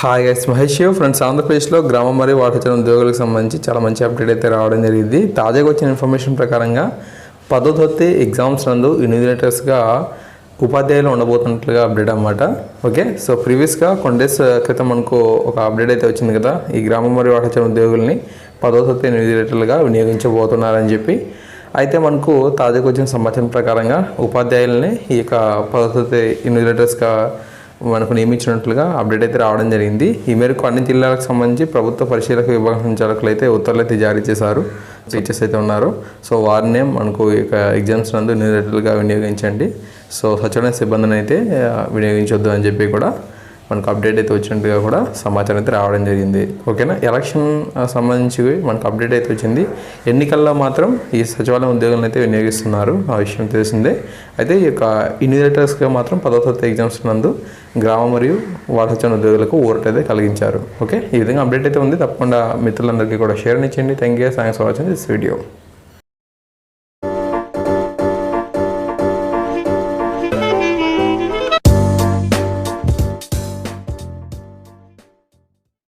Hi guys Mahesh friends ఆంధ్రప్రదేశ్లో గ్రామం మరియు వాటర్ ఉద్యోగులకు సంబంధించి చాలా మంచి అప్డేట్ అయితే రావడం జరిగింది. తాజాగా వచ్చిన ఇన్ఫర్మేషన్ ప్రకారంగా పదో తొత్తి ఎగ్జామ్స్ నందు ఇన్విజిలేటర్స్గా ఉపాధ్యాయులు ఉండబోతున్నట్లుగా అప్డేట్ అనమాట ఓకే సో ప్రీవియస్గా కొన్ని డేస్ uh, క్రితం మనకు ఒక అప్డేట్ అయితే వచ్చింది కదా? ఈ గ్రామం మరియు వాటర్ ఉద్యోగుల్ని పదో తొత్తి ఇన్విజిలేటర్లుగా వినియోగించబోతున్నారని చెప్పి. అయితే మనకు తాజాగా వచ్చిన సమాచారం ప్రకారంగా ఉపాధ్యాయుల్ని ఈ యొక్క పదో తొత్తి ఇన్విజిలేటర్స్గా మనకు నియమించినట్లుగా అప్డేట్ అయితే రావడం జరిగింది. ఈ మేరకు అన్ని జిల్లాలకు సంబంధించి ప్రభుత్వ పరిశీలక విభాగం సంచాలకులు అయితే ఉత్తర్వులు అయితే జారీ చేశారు. టీచర్స్ అయితే ఉన్నారు. సో వారినే మనకు ఈ యొక్క ఎగ్జామ్స్ నందు నిరుగా వినియోగించండి. సో సచివాలయ సిబ్బందిని అయితే వినియోగించొద్దు అని చెప్పి కూడా మనకు అప్డేట్ అయితే వచ్చినట్టుగా కూడా సమాచారం అయితే రావడం జరిగింది. ఓకేనా? ఎలక్షన్ సంబంధించి మనకు అప్డేట్ అయితే వచ్చింది. ఎన్నికల్లో మాత్రం ఈ సచివాలయం ఉద్యోగులను అయితే వినియోగిస్తున్నారు. ఆ విషయం తెలిసిందే. అయితే ఈ యొక్క ఇన్విజిలేటర్స్గా మాత్రం పదో తరగతి ఎగ్జామ్స్ నందు గ్రామ మరియు వారసత్వ ఉద్యోగులకు ఊరట అయితే కలిగించారు. ఓకే? ఈ విధంగా అప్డేట్ అయితే ఉంది. తప్పకుండా మిత్రులందరికీ కూడా షేర్ ఇచ్చేయండి. Thank you thanks for watching this video